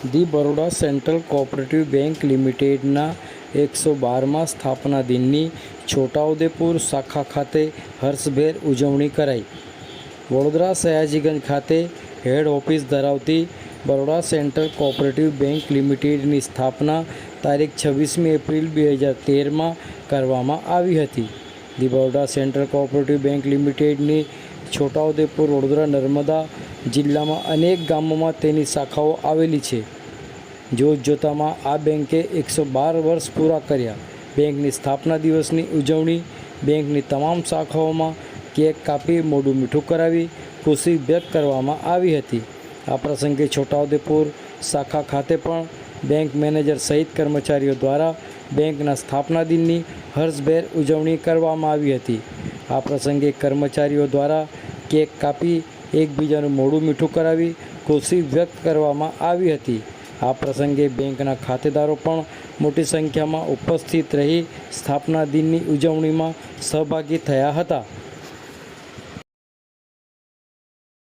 The Baroda central cooperative bank લિમિટેડના એકસો બારમાં સ્થાપના દિનની છોટાઉદેપુર શાખા ખાતે હર્ષભેર ઉજવણી કરાઈ. વડોદરા સયાજીગંજ ખાતે હેડ ઓફિસ ધરાવતી બરોડા સેન્ટ્રલ કોઓપરેટિવ બેંક લિમિટેડની સ્થાપના તારીખ છવ્વીસમી એપ્રિલ બે હજાર તેરમાં કરવામાં આવી હતી. The Baroda central cooperative bank લિમિટેડની Chhota Udepur Vadodara Narmada જિલ્લામાં અનેક ગામોમાં તેની શાખાઓ આવેલી છે. જોત જોતામાં આ બેંકે એકસો બાર વર્ષ પૂરા કર્યા. બેંકની સ્થાપના દિવસની ઉજવણી, બેંકની તમામ શાખાઓમાં કેક કાપી, મોઢું મીઠું કરાવી, ખુશી વ્યક્ત કરવામાં આવી હતી. આ પ્રસંગે છોટાઉદેપુર શાખા ખાતે પણ બેંક મેનેજર સહિત કર્મચારીઓ દ્વારા બેંકના સ્થાપના દિનની હર્ષભેર ઉજવણી કરવામાં આવી હતી. આ પ્રસંગે કર્મચારીઓ દ્વારા કેક કાપી એકબીજાનું મોડું મીઠું કરાવી ખુશી વ્યક્ત કરવામાં આવી હતી. આ પ્રસંગે બેંકના ખાતેદારો પણ મોટી સંખ્યામાં ઉપસ્થિત રહી સ્થાપના દિનની ઉજવણીમાં સહભાગી થયા હતા.